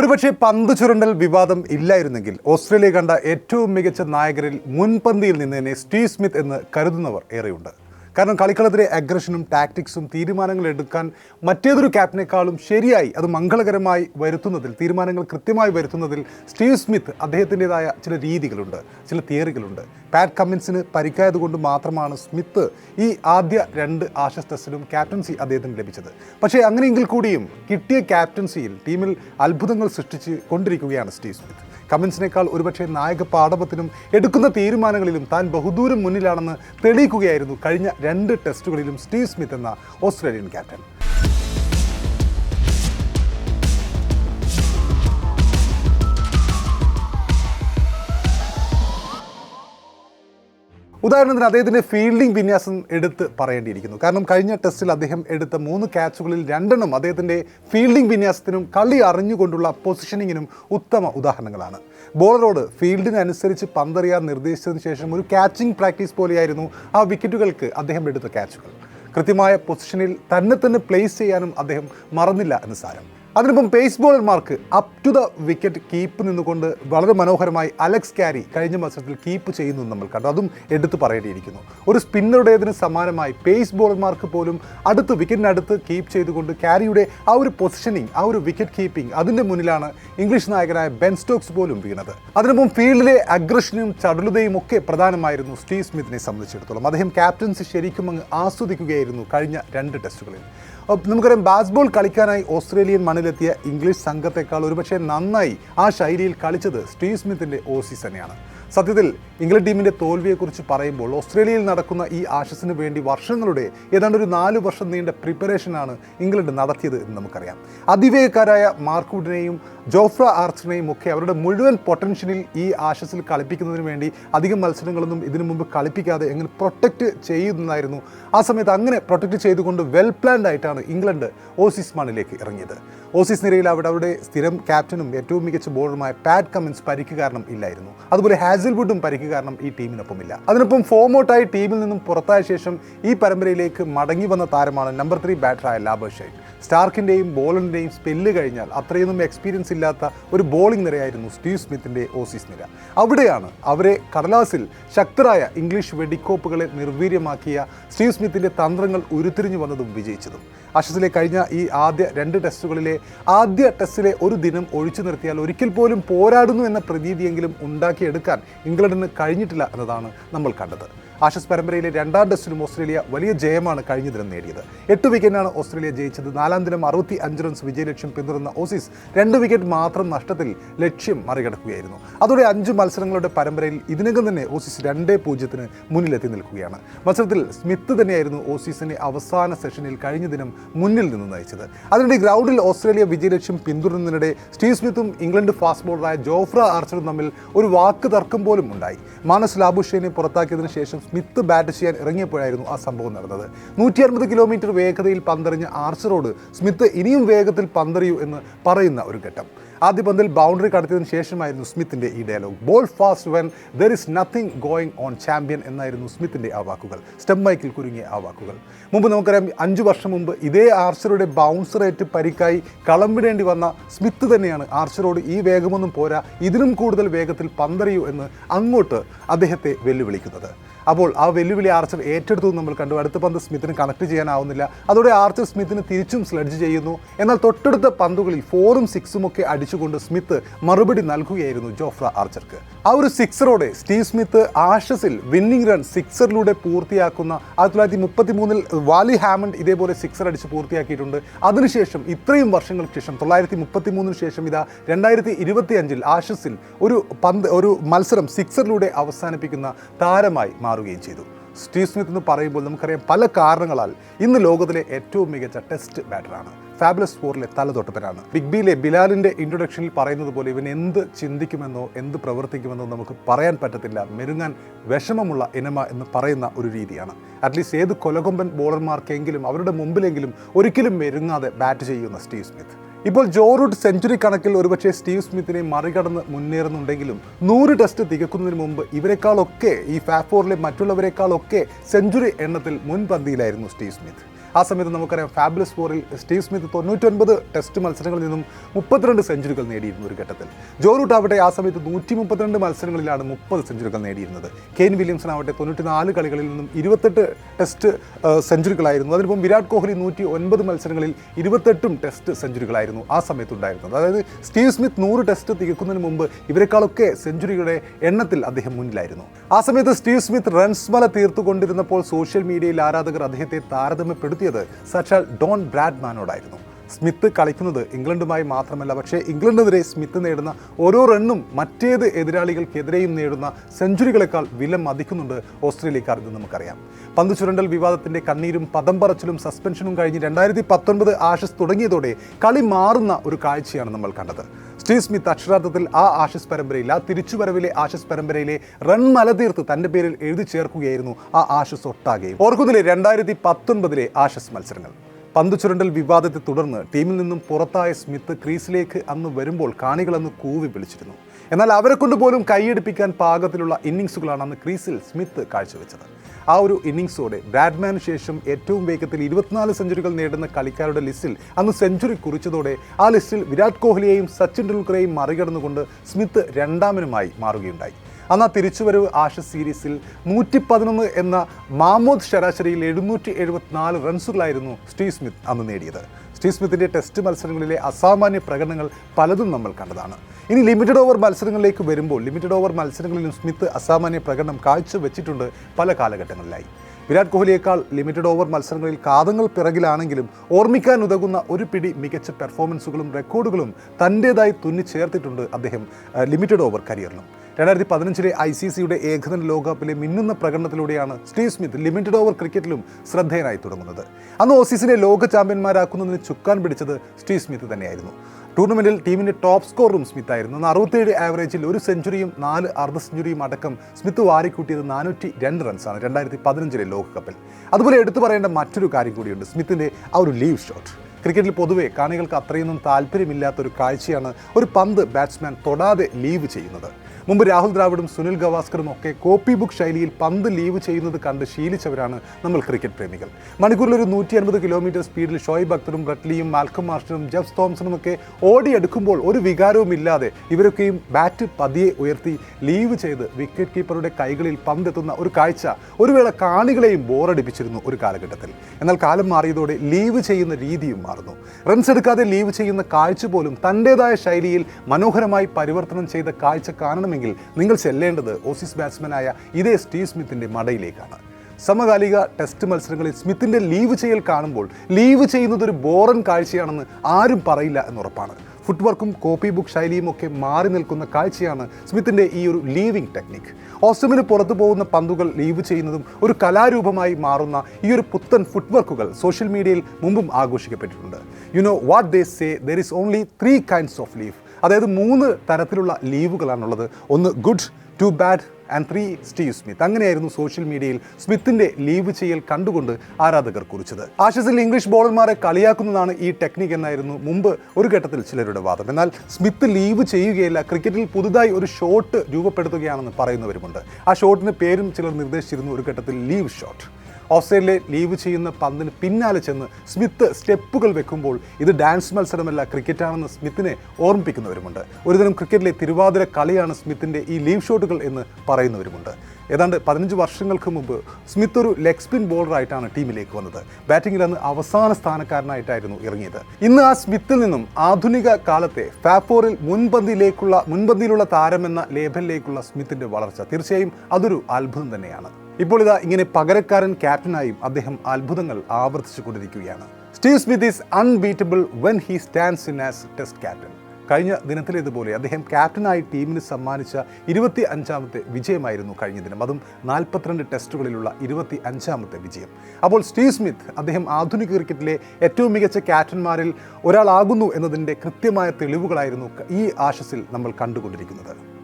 ഒരുപക്ഷെ പന്ത് ചുരണ്ടൽ വിവാദം ഇല്ലായിരുന്നെങ്കിൽ ഓസ്ട്രേലിയ കണ്ട ഏറ്റവും മികച്ച നായകരിൽ മുൻപന്തിയിൽ നിന്ന് തന്നെ സ്റ്റീവ് സ്മിത്ത് എന്ന് കരുതുന്നവർ ഏറെയുണ്ട്. കാരണം കളിക്കളത്തിലെ അഗ്രഷനും ടാക്ടിക്സും തീരുമാനങ്ങൾ എടുക്കാൻ മറ്റേതൊരു ക്യാപ്റ്റനേക്കാളും ശരിയായി അത് മംഗളകരമായി വരുത്തുന്നതിൽ തീരുമാനങ്ങൾ കൃത്യമായി വരുത്തുന്നതിൽ സ്റ്റീവ് സ്മിത്ത് അദ്ദേഹത്തിന്റെതായ ചില രീതികളുണ്ട് ചില തിയറികളുണ്ട് പാറ്റ് കമ്മിൻസിന് പരിക്കായതുകൊണ്ട് മാത്രമാണ് സ്മിത്ത് ഈ ആദ്യ രണ്ട് ആശസ് ടെസ്റ്റിലും ക്യാപ്റ്റൻസി അദ്ദേഹത്തിന് ലഭിച്ചത്. പക്ഷേ അങ്ങനെയെങ്കിൽ കൂടിയും കിട്ടിയ ക്യാപ്റ്റൻസിയിൽ ടീമിൽ അത്ഭുതങ്ങൾ സൃഷ്ടിച്ച് കൊണ്ടിരിക്കുകയാണ് സ്റ്റീവ് സ്മിത്ത്. കമ്മിൻസിനേക്കാൾ ഒരുപക്ഷെ നായക പാടവത്തിനും എടുക്കുന്ന തീരുമാനങ്ങളിലും താൻ ബഹുദൂരം മുന്നിലാണെന്ന് തെളിയിക്കുകയായിരുന്നു കഴിഞ്ഞ രണ്ട് ടെസ്റ്റുകളിലും സ്റ്റീവ് സ്മിത്ത് എന്ന ഓസ്ട്രേലിയൻ ക്യാപ്റ്റൻ. ഉദാഹരണത്തിന് അദ്ദേഹത്തിന്റെ ഫീൽഡിംഗ് വിന്യാസം എടുത്ത് പറയേണ്ടിയിരിക്കുന്നു. കാരണം കഴിഞ്ഞ ടെസ്റ്റിൽ അദ്ദേഹം എടുത്ത മൂന്ന് ക്യാച്ചുകളിൽ രണ്ടെണ്ണം അദ്ദേഹത്തിന്റെ ഫീൽഡിംഗ് വിന്യാസത്തിനും കളി അറിഞ്ഞുകൊണ്ടുള്ള പൊസിഷനിങ്ങിനും ഉത്തമ ഉദാഹരണങ്ങളാണ്. ബോളറോട് ഫീൽഡിനനുസരിച്ച് പന്തറിയാൻ നിർദ്ദേശിച്ചതിന് ശേഷം ഒരു ക്യാച്ചിങ് പ്രാക്ടീസ് പോലെയായിരുന്നു ആ വിക്കറ്റുകൾക്ക് അദ്ദേഹം എടുത്ത ക്യാച്ചുകൾ കൃത്യമായ പൊസിഷനിൽ തന്നെ തന്നെ പ്ലേസ് ചെയ്യാനും അദ്ദേഹം മറന്നില്ല എന്ന് സാരം. അതിനൊപ്പം pace ബോളർമാർക്ക് up to the wicket keep നിന്നുകൊണ്ട് വളരെ മനോഹരമായി അലക്സ് ക്യാരി കഴിഞ്ഞ മത്സരത്തിൽ കീപ്പ് ചെയ്യുന്നു നമ്മൾ കണ്ടു. അതും എടുത്തു പറയേണ്ടിയിരിക്കുന്നു. ഒരു സ്പിന്നറുടേതിന് സമാനമായി പേസ് ബോളർമാർക്ക് പോലും അടുത്ത് വിക്കറ്റിനടുത്ത് കീപ്പ് ചെയ്തുകൊണ്ട് ക്യാരിയുടെ ആ ഒരു പൊസിഷനിങ് ആ ഒരു വിക്കറ്റ് കീപ്പിംഗ് അതിന്റെ മുന്നിലാണ് ഇംഗ്ലീഷ് നായകനായ ബെൻ സ്റ്റോക്സ് പോലും വീണത്. അതിനൊപ്പം ഫീൽഡിലെ അഗ്രഷനും ചടുലതയും ഒക്കെ പ്രധാനമായിരുന്നു സ്റ്റീവ് സ്മിത്തിനെ സംബന്ധിച്ചിടത്തോളം. അദ്ദേഹം ക്യാപ്റ്റൻസി ശരിക്കും അങ്ങ് ആസ്വദിക്കുകയായിരുന്നു കഴിഞ്ഞ രണ്ട് ടെസ്റ്റുകളിൽ നമുക്കറിയാം ബാസ്ബോൾ കളിക്കാനായി ഓസ്ട്രേലിയൻ മണ്ണിലെത്തിയ ഇംഗ്ലീഷ് സംഘത്തെക്കാൾ ഒരുപക്ഷെ നന്നായി ആ ശൈലിയിൽ കളിച്ചത് സ്റ്റീവ് സ്മിത്തിന്റെ ഓസീസ് തന്നെയാണ് സത്യത്തിൽ ഇംഗ്ലണ്ട് ടീമിന്റെ തോൽവിയെക്കുറിച്ച് പറയുമ്പോൾ ഓസ്ട്രേലിയയിൽ നടക്കുന്ന ഈ ആശസിന് വേണ്ടി വർഷങ്ങളുടെ ഏതാണ്ട് ഒരു നാല് വർഷം നീണ്ട പ്രിപ്പറേഷനാണ് ഇംഗ്ലണ്ട് നടത്തിയത് എന്ന് നമുക്കറിയാം. അതിവേഗക്കാരായ മാർക്കൂഡിനെയും ജോഫ്ര ആർച്ചറിനെയും ഒക്കെ അവരുടെ മുഴുവൻ പൊട്ടൻഷ്യലിൽ ഈ ആശസിൽ കളിപ്പിക്കുന്നതിന് വേണ്ടി അധികം മത്സരങ്ങളൊന്നും ഇതിനു മുമ്പ് കളിപ്പിക്കാതെ എങ്ങനെ പ്രൊട്ടക്റ്റ് ചെയ്യുന്നതായിരുന്നു. ആ സമയത്ത് അങ്ങനെ പ്രൊട്ടക്റ്റ് ചെയ്തുകൊണ്ട് വെൽ പ്ലാൻഡ് ആയിട്ടാണ് ഇംഗ്ലണ്ട് ഓസീസ് മണിലേക്ക് ഇറങ്ങിയത്. ഓസീസ് നിരയിൽ അവിടെ അവരുടെ സ്ഥിരം ക്യാപ്റ്റനും ഏറ്റവും മികച്ച ബോളറുമായ പാറ്റ് കമ്മിൻസ് പരിക്ക് കാരണം ഇല്ലായിരുന്നു. അതുപോലെ ഹാസിൽവുഡും പരിക്ക് കാരണം ഈ ടീമിനൊപ്പമില്ല. അതിനൊപ്പം ഫോം ഔട്ടായി ടീമിൽ നിന്നും പുറത്തായ ശേഷം ഈ പരമ്പരയിലേക്ക് മടങ്ങി വന്ന താരമാണ് നമ്പർ ത്രീ ബാറ്ററായ ലാബർഷൈൻ. സ്റ്റാർക്കിന്റെയും ബോളറിന്റെയും സ്പെല്ല് കഴിഞ്ഞാൽ അത്രയൊന്നും എക്സ്പീരിയൻസ് ഇല്ലാത്ത ഒരു ബോളിംഗ് നിരയായിരുന്നു സ്റ്റീവ് സ്മിത്തിന്റെ ഓസീസ് നിര. അവിടെയാണ് അവരെ കടലാസിൽ ശക്തരായ ഇംഗ്ലീഷ് വെടിക്കോപ്പുകളെ നിർവീര്യമാക്കിയ സ്റ്റീവ് സ്മിത്തിന്റെ തന്ത്രങ്ങൾ ഉരുത്തിരിഞ്ഞു വന്നതും വിജയിച്ചതും. അഷസിലെ കഴിഞ്ഞ ഈ ആദ്യ രണ്ട് ടെസ്റ്റുകളിലെ ആദ്യ ടെസ്റ്റിലെ ഒരു ദിനം ഒഴിച്ചു നിർത്തിയാൽ ഒരിക്കൽ പോലും പോരാടുന്നു എന്ന പ്രതീതിയെങ്കിലും ഉണ്ടാക്കിയെടുക്കാൻ ഇംഗ്ലണ്ടിന് കഴിഞ്ഞിട്ടില്ല എന്നതാണ് നമ്മൾ കണ്ടത്. ആഷസ് പരമ്പരയിലെ രണ്ടാം ടെസ്റ്റിലും ഓസ്ട്രേലിയ വലിയ ജയമാണ് കഴിഞ്ഞ ദിനം നേടിയത്. എട്ട് വിക്കറ്റിനാണ് ഓസ്ട്രേലിയ ജയിച്ചത്. നാലാം ദിനം അറുപത്തി അഞ്ച് റൺസ് വിജയലക്ഷ്യം പിന്തുടർന്ന ഓസീസ് രണ്ട് വിക്കറ്റ് മാത്രം നഷ്ടത്തിൽ ലക്ഷ്യം മറികടക്കുകയായിരുന്നു. അതോടെ അഞ്ച് മത്സരങ്ങളുടെ പരമ്പരയിൽ ഇതിനകം തന്നെ ഓസീസ് രണ്ടേ പൂജ്യത്തിന് മുന്നിലെത്തി നിൽക്കുകയാണ്. മത്സരത്തിൽ സ്മിത്ത് തന്നെയായിരുന്നു ഓസീസിന്റെ അവസാന സെഷനിൽ കഴിഞ്ഞ ദിനം മുന്നിൽ നിന്ന് നയിച്ചത്. അതിനിടെ ഗ്രൗണ്ടിൽ ഓസ്ട്രേലിയ വിജയലക്ഷ്യം പിന്തുടരുന്നതിനിടെ സ്റ്റീവ് സ്മിത്തും ഇംഗ്ലണ്ട് ഫാസ്റ്റ് ബോളറായ ജോഫ്ര ആർച്ചറും തമ്മിൽ ഒരു വാക്ക് തർക്കം പോലും ഉണ്ടായി. മാനസ് ലാബുഷേനെ പുറത്താക്കിയതിനു ശേഷം സ്മിത്ത് ബാറ്റ് ചെയ്യാൻ ഇറങ്ങിയപ്പോഴായിരുന്നു ആ സംഭവം നടന്നത്. നൂറ്റി അറുപത് കിലോമീറ്റർ വേഗതയിൽ പന്തെറിഞ്ഞ ആർച്ചറോട് സ്മിത്ത് ഇനിയും വേഗത്തിൽ പന്തെറിയൂ എന്ന് പറയുന്ന ഒരു ഘട്ടം. ആദ്യ പന്തിൽ ബൗണ്ടറി കടത്തിയതിനു ശേഷമായിരുന്നു സ്മിത്തിന്റെ ഈ dialogue. Ball fast when there is nothing going on champion എന്നായിരുന്നു സ്മിത്തിന്റെ ആ വാക്കുകൾ. സ്റ്റെം മൈക്കിൽ കുരുങ്ങിയ ആ വാക്കുകൾ. മുമ്പ് നമുക്കറിയാം അഞ്ച് വർഷം മുമ്പ് ഇതേ ആർച്ചറുടെ ബൗൺസ് റേറ്റ് പരിക്കായി കളം വിടേണ്ടി വന്ന സ്മിത്ത് തന്നെയാണ്. ആർച്ചറോട് ഈ വേഗമൊന്നും പോരാ ഇതിനും കൂടുതൽ വേഗത്തിൽ പന്തറിയൂ എന്ന് അങ്ങോട്ട് അദ്ദേഹത്തെ വെല്ലുവിളിക്കുന്നത്. അപ്പോൾ ആ വെല്ലുവിളി ആർച്ചർ ഏറ്റെടുത്തു നമ്മൾ കണ്ടു. അടുത്ത പന്ത് സ്മിത്തിന് കണക്ട് ചെയ്യാനാവുന്നില്ല. അതോടെ ആർച്ചർ സ്മിത്തിന് തിരിച്ചും സ്ലഡ്ജ് ചെയ്യുന്നു. എന്നാൽ തൊട്ടടുത്ത പന്തുകളിൽ ഫോറും സിക്സും ഒക്കെ അടിച്ചുകൊണ്ട് സ്മിത്ത് മറുപടി നൽകുകയായിരുന്നു ജോഫ്ര ആർച്ചർക്ക്. ആ ഒരു സിക്സറോടെ സ്റ്റീവ് സ്മിത്ത് ആഷസിൽ വിന്നിംഗ് റൺ സിക്സറിലൂടെ പൂർത്തിയാക്കുന്ന ആയിരത്തി തൊള്ളായിരത്തി മുപ്പത്തി മൂന്നിൽ വാലി ഹാമണ്ട് ഇതേപോലെ സിക്സർ അടിച്ച് പൂർത്തിയാക്കിയിട്ടുണ്ട്. അതിനുശേഷം ഇത്രയും വർഷങ്ങൾക്ക് ശേഷം തൊള്ളായിരത്തി മുപ്പത്തി മൂന്നിന് ശേഷം ഇതാ രണ്ടായിരത്തി ഇരുപത്തി അഞ്ചിൽ ആഷസിൽ ഒരു പന്ത് ഒരു മത്സരം സിക്സറിലൂടെ അവസാനിപ്പിക്കുന്ന താരമായി മാറുകയും ചെയ്തു. സ്റ്റീവ് സ്മിത്ത് എന്ന് പറയുമ്പോൾ നമുക്കറിയാം പല കാരണങ്ങളാൽ ഇന്ന് ലോകത്തിലെ ഏറ്റവും മികച്ച ടെസ്റ്റ് ബാറ്ററാണ്. ഫാബുലസ് ഫോറിലെ തലതൊട്ടപ്പനാണ് ബിഗ് ബിയിലെ ബിലാലിന്റെ ഇൻട്രൊഡക്ഷനിൽ പറയുന്നത് പോലെ ഇവൻ എന്ത് ചിന്തിക്കുമെന്നോ എന്ത് പ്രവർത്തിക്കുമെന്നോ നമുക്ക് പറയാൻ പറ്റത്തില്ല. മെരുങ്ങാൻ വിഷമമുള്ള ഇനമ എന്ന് പറയുന്ന ഒരു രീതിയാണ്. അറ്റ്ലീസ്റ്റ് ഏത് കൊലകൊമ്പൻ ബോളർമാർക്കെങ്കിലും അവരുടെ മുമ്പിലെങ്കിലും ഒരിക്കലും മെരുങ്ങാതെ ബാറ്റ് ചെയ്യുന്ന സ്റ്റീവ് സ്മിത്ത്. ഇപ്പോൾ ജോ റൂട്ട് സെഞ്ചുറി കണക്കിൽ ഒരുപക്ഷെ സ്റ്റീവ് സ്മിത്തിനെ മറികടന്ന് മുന്നേറുന്നുണ്ടെങ്കിലും നൂറ് ടെസ്റ്റ് തികക്കുന്നതിന് മുമ്പ് ഇവരെക്കാളൊക്കെ ഈ ഫാഫോറിലെ മറ്റുള്ളവരെക്കാളൊക്കെ സെഞ്ചുറി എണ്ണത്തിൽ മുൻപന്തിയിലായിരുന്നു സ്റ്റീവ് സ്മിത്ത്. ആ സമയത്ത് നമുക്കറിയാം ഫാബുലസ് ഫോറിൽ സ്റ്റീവ് സ്മിത്ത് തൊണ്ണൂറ്റൊൻപത് ടെസ്റ്റ് മത്സരങ്ങളിൽ നിന്നും മുപ്പത്തിരണ്ട് സെഞ്ചുറികൾ നേടിയിരുന്നു ഒരു ഘട്ടത്തിൽ. ജോ റൂട്ട് ആവട്ടെ ആ സമയത്ത് നൂറ്റി മുപ്പത്തിരണ്ട് മത്സരങ്ങളിലാണ് മുപ്പത് സെഞ്ചുറികൾ നേടിയിരുന്നത്. കെയിൻ വില്യംസൺ ആവട്ടെ തൊണ്ണൂറ്റിനാല് കളികളിൽ നിന്നും ഇരുപത്തെട്ട് ടെസ്റ്റ് സെഞ്ചുറികളായിരുന്നു അതിനിപ്പം വിരാട് കോഹ്ലി നൂറ്റി ഒൻപത് മത്സരങ്ങളിൽ ഇരുപത്തെട്ടും ടെസ്റ്റ് സെഞ്ചുറികളായിരുന്നു ആ സമയത്ത് ഉണ്ടായിരുന്നത് അതായത് സ്റ്റീവ് സ്മിത്ത് നൂറ് ടെസ്റ്റ് തികക്കുന്നതിന് മുമ്പ് ഇവരെക്കാളൊക്കെ സെഞ്ചുറിയുടെ എണ്ണത്തിൽ അദ്ദേഹം മുന്നിലായിരുന്നു. ആ സമയത്ത് സ്റ്റീവ് സ്മിത്ത് റൺസ് മല തീർത്തുകൊണ്ടിരുന്നപ്പോൾ സോഷ്യൽ മീഡിയയിൽ ആരാധകർ അദ്ദേഹത്തെ താരതമ്യപ്പെടുത്തിയത് സച്ചാൽ ഡോൺ ബ്രാഡ്മാനോടായിരുന്നു. സ്മിത്ത് കളിക്കുന്നത് ഇംഗ്ലണ്ടുമായി മാത്രമല്ല പക്ഷേ ഇംഗ്ലണ്ടിനെതിരെ സ്മിത്ത് നേടുന്ന ഓരോ റണ്ണും മറ്റേത് എതിരാളികൾക്കെതിരെയും നേടുന്ന സെഞ്ചുറികളെക്കാൾ വില മതിക്കുന്നുണ്ട് ഓസ്ട്രേലിയക്കാർ ഇത് നമുക്കറിയാം. പന്ത് ചുരണ്ടൽ വിവാദത്തിന്റെ കണ്ണീരും പദം പറച്ചിലും സസ്പെൻഷനും കഴിഞ്ഞ് രണ്ടായിരത്തി പത്തൊൻപത് ആഷസ് തുടങ്ങിയതോടെ കളി മാറുന്ന ഒരു കാഴ്ചയാണ് നമ്മൾ കണ്ടത്. സ്റ്റീവ് സ്മിത്ത് അക്ഷരാർത്ഥത്തിൽ ആ ആഷസ് പരമ്പരയിൽ ആ തിരിച്ചുവരവിലെ ആഷസ് പരമ്പരയിലെ റൺ മലതീർത്ത് തന്റെ പേരിൽ എഴുതി ചേർക്കുകയായിരുന്നു ആ ആഷസ് ഒട്ടാകെയും. ഓർക്കുന്നില്ലേ രണ്ടായിരത്തി പത്തൊൻപതിലെ ആഷസ് മത്സരങ്ങൾ? പന്ത് ചുരണ്ടൽ വിവാദത്തെ തുടർന്ന് ടീമിൽ നിന്നും പുറത്തായ സ്മിത്ത് ക്രീസിലേക്ക് അന്ന് വരുമ്പോൾ കാണികൾ അന്ന് കൂവി വിളിച്ചിരുന്നു. എന്നാൽ അവരെ കൊണ്ടുപോലും കൈയടിപ്പിക്കാൻ പാകത്തിലുള്ള ഇന്നിങ്സുകളാണ് അന്ന് ക്രീസിൽ സ്മിത്ത് കാഴ്ചവെച്ചത്. ആ ഒരു ഇന്നിങ്സോടെ ബാറ്റ്മാന് ശേഷം ഏറ്റവും വേഗത്തിൽ ഇരുപത്തിനാല് സെഞ്ചുറികൾ നേടുന്ന കളിക്കാരുടെ ലിസ്റ്റിൽ അന്ന് സെഞ്ചുറി കുറിച്ചതോടെ ആ ലിസ്റ്റിൽ വിരാട് കോഹ്ലിയെയും സച്ചിൻ ടെണ്ടുൽക്കറെയും മറികടന്നുകൊണ്ട് സ്മിത്ത് രണ്ടാമനുമായി മാറുകയുണ്ടായി. അന്ന് ആ തിരിച്ചുവരവ് ആഷസ് സീരീസിൽ നൂറ്റി പതിനൊന്ന് എന്ന മാമോദ് ശരാശരിയിൽ എഴുന്നൂറ്റി എഴുപത്തിനാല് റൺസുകളായിരുന്നു സ്റ്റീവ് സ്മിത്ത് അന്ന് നേടിയത്. സ്റ്റീവ് സ്മിത്തിന്റെ ടെസ്റ്റ് മത്സരങ്ങളിലെ അസാമാന്യ പ്രകടനങ്ങൾ പലതും നമ്മൾ കണ്ടതാണ്. ഇനി ലിമിറ്റഡ് ഓവർ മത്സരങ്ങളിലേക്ക് വരുമ്പോൾ ലിമിറ്റഡ് ഓവർ മത്സരങ്ങളിലും സ്മിത്ത് അസാമാന്യ പ്രകടനം കാഴ്ചവെച്ചിട്ടുണ്ട് പല കാലഘട്ടങ്ങളിലായി. വിരാട് കോഹ്ലിയേക്കാൾ ലിമിറ്റഡ് ഓവർ മത്സരങ്ങളിൽ കാതങ്ങൾ പിറകിലാണെങ്കിലും ഓർമ്മിക്കാൻ ഉതകുന്ന ഒരു പിടി മികച്ച പെർഫോമൻസുകളും റെക്കോർഡുകളും തന്റേതായി തുന്നിച്ചേർത്തിട്ടുണ്ട് അദ്ദേഹം ലിമിറ്റഡ് ഓവർ കരിയറിലും. രണ്ടായിരത്തി പതിനഞ്ചിലെ ഐ സി സിയുടെ ഏകദിന ലോകകപ്പിലെ മിന്നുന്ന പ്രകടനത്തിലൂടെയാണ് സ്റ്റീവ് സ്മിത്ത് ലിമിറ്റഡ് ഓവർ ക്രിക്കറ്റിലും ശ്രദ്ധേയനായി തുടങ്ങുന്നത്. അന്ന് ഓസീസിനെ ലോക ചാമ്പ്യന്മാരാക്കുന്നതിന് ചുക്കാൻ പിടിച്ചത് സ്റ്റീവ് സ്മിത്ത് തന്നെയായിരുന്നു. ടൂർണമെന്റിൽ ടീമിന്റെ ടോപ്പ് സ്കോറും സ്മിത്ത് ആയിരുന്നു അന്ന് അറുപത്തേഴ് ആവറേജിൽ ഒരു സെഞ്ചുറിയും നാല് അർദ്ധ സെഞ്ചുറിയും അടക്കം സ്മിത്ത് വാരിക്കൂട്ടിയത് നാനൂറ്റി രണ്ട് റൺസാണ് രണ്ടായിരത്തി പതിനഞ്ചിലെ ലോകകപ്പിൽ. അതുപോലെ എടുത്തു പറയേണ്ട മറ്റൊരു കാര്യം കൂടിയുണ്ട്. സ്മിത്തിന്റെ ആ ഒരു ലീവ് ഷോട്ട്. ക്രിക്കറ്റിൽ പൊതുവേ കാണികൾക്ക് അത്രയൊന്നും താല്പര്യമില്ലാത്ത ഒരു കാഴ്ചയാണ് ഒരു പന്ത് ബാറ്റ്സ്മാൻ തൊടാതെ ലീവ് ചെയ്യുന്നത്. മുമ്പ് രാഹുൽ ദ്രാവിഡും സുനിൽ ഗവാസ്കറും ഒക്കെ കോപ്പി ബുക്ക് ശൈലിയിൽ പന്ത് ലീവ് ചെയ്യുന്നത് കണ്ട് ശീലിച്ചവരാണ് നമ്മൾ ക്രിക്കറ്റ് പ്രേമികൾ. മണിക്കൂറിൽ ഒരു നൂറ്റി അൻപത് കിലോമീറ്റർ സ്പീഡിൽ ഷോയിബ് അക്തറും ബ്രട്ട്ലിയും മാൽക്കം മാർഷനും ജെഫ് തോംസണും ഒക്കെ ഓടിയെടുക്കുമ്പോൾ ഒരു വികാരവും ഇല്ലാതെ ഇവരൊക്കെയും ബാറ്റ് പതിയെ ഉയർത്തി ലീവ് ചെയ്ത് വിക്കറ്റ് കീപ്പറുടെ കൈകളിൽ പന്തെത്തുന്ന ഒരു കാഴ്ച ഒരു വേള കാണികളെയും ബോറടിപ്പിച്ചിരുന്നു ഒരു കാലഘട്ടത്തിൽ. എന്നാൽ കാലം മാറിയതോടെ ലീവ് ചെയ്യുന്ന രീതിയും മാറുന്നു. റൺസ് എടുക്കാതെ ലീവ് ചെയ്യുന്ന കാഴ്ച പോലും തന്റെതായ ശൈലിയിൽ മനോഹരമായി പരിവർത്തനം ചെയ്ത കാഴ്ച കാണണമെങ്കിൽ നിങ്ങൾ ചെല്ലേണ്ടത് ഓസീസ് ബാറ്റ്സ്മാനായ ഇതേ സ്റ്റീവ് സ്മിത്തിന്റെ മടയിലേക്കാണ്. സമകാലിക ടെസ്റ്റ് മത്സരങ്ങളിൽ സ്മിത്തിന്റെ ലീവ് ചെയ്യൽ കാണുമ്പോൾ ലീവ് ചെയ്യുന്നത് ഒരു ബോറൻ കാഴ്ചയാണെന്ന് ആരും പറയില്ല എന്നുറപ്പാണ്. ഫുട്വർക്കും കോപ്പി ബുക്ക് ശൈലിയും ഒക്കെ മാറി നിൽക്കുന്ന കാഴ്ചയാണ് സ്മിത്തിന്റെ ഈ ഒരു ലീവിംഗ് ടെക്നിക് ഓസ്റ്റമിന് പുറത്തു പോകുന്ന പന്തുകൾ ലീവ് ചെയ്യുന്നതും ഒരു കലാരൂപമായി മാറുന്ന ഈ ഒരു പുത്തൻ ഫുട്വർക്കുകൾ സോഷ്യൽ മീഡിയയിൽ മുമ്പും ആഘോഷിക്കപ്പെട്ടിട്ടുണ്ട്. You know what they say there is only three kinds of leave അതായത് മൂന്ന് തരത്തിലുള്ള ലീവുകളാണുള്ളത്. ഒന്ന് good two bad and three Steve Smith അങ്ങനെയായിരുന്നു സോഷ്യൽ മീഡിയയിൽ സ്മിത്തിന്റെ ലീവ് ചെയ്യൽ കണ്ടുകൊണ്ട് ആരാധകർ കുറിച്ചത്. ആഷസിൽ ഇംഗ്ലീഷ് ബോളർമാരെ കളിയാക്കുന്നതാണ് ഈ ടെക്നിക് എന്നായിരുന്നു മുമ്പ് ഒരു ഘട്ടത്തിൽ ചിലരുടെ വാദം. എന്നാൽ സ്മിത്ത് ലീവ് ചെയ്യുകയില്ല ക്രിക്കറ്റിൽ പുതുതായി ഒരു ഷോട്ട് രൂപപ്പെടുത്തുകയാണെന്ന് പറയുന്നവരുമുണ്ട്. ആ ഷോട്ടിന് പേരും ചിലർ നിർദ്ദേശിച്ചിരുന്നു ഒരു ഘട്ടത്തിൽ ലീവ് ഷോട്ട്. ഓസ്ട്രേലിയയെ ലീവ് ചെയ്യുന്ന പന്തിന് പിന്നാലെ ചെന്ന് സ്മിത്ത് സ്റ്റെപ്പുകൾ വെക്കുമ്പോൾ ഇത് ഡാൻസ് മത്സരമല്ല ക്രിക്കറ്റാണെന്ന് സ്മിത്തിനെ ഓർമ്മിപ്പിക്കുന്നവരുമുണ്ട്. ഒരുതരം ക്രിക്കറ്റിലെ തിരുവാതിര കളിയാണ് സ്മിത്തിന്റെ ഈ ലീവ് ഷോട്ടുകൾ എന്ന് പറയുന്നവരുമുണ്ട്. ഏതാണ്ട് പതിനഞ്ച് വർഷങ്ങൾക്ക് മുമ്പ് സ്മിത്ത് ഒരു ലെഗ് സ്പിൻ ബോളറായിട്ടാണ് ടീമിലേക്ക് വന്നത്. ബാറ്റിംഗിൽ അന്ന് അവസാന സ്ഥാനക്കാരനായിട്ടായിരുന്നു ഇറങ്ങിയത്. ഇന്ന് ആ സ്മിത്തിൽ നിന്നും ആധുനിക കാലത്തെ ഫാഫോറിൽ മുൻപന്തിയിലേക്കുള്ള മുൻപന്തിയിലുള്ള താരമെന്ന ലേബലിലേക്കുള്ള സ്മിത്തിന്റെ വളർച്ച തീർച്ചയായും അതൊരു അത്ഭുതം തന്നെയാണ്. ഇപ്പോൾ ഇതാ ഇങ്ങനെ പകരക്കാരൻ ക്യാപ്റ്റനായും അദ്ദേഹം അത്ഭുതങ്ങൾ ആവർത്തിച്ചു കൊണ്ടിരിക്കുകയാണ്. Steve Smith is unbeatable when he stands in as test captain കഴിഞ്ഞ ദിനത്തിലേതുപോലെ അദ്ദേഹം ക്യാപ്റ്റനായി ടീമിന് സമ്മാനിച്ച ഇരുപത്തി അഞ്ചാമത്തെ വിജയമായിരുന്നു കഴിഞ്ഞ ദിനം. അതും നാൽപ്പത്തിരണ്ട് ടെസ്റ്റുകളിലുള്ള ഇരുപത്തി അഞ്ചാമത്തെ വിജയം. അപ്പോൾ സ്റ്റീവ് സ്മിത്ത് അദ്ദേഹം ആധുനിക ക്രിക്കറ്റിലെ ഏറ്റവും മികച്ച ക്യാപ്റ്റന്മാരിൽ ഒരാളാകുന്നു എന്നതിന്റെ കൃത്യമായ തെളിവുകളായിരുന്നു ഈ ആശസിൽ നമ്മൾ കണ്ടുകൊണ്ടിരിക്കുന്നത്.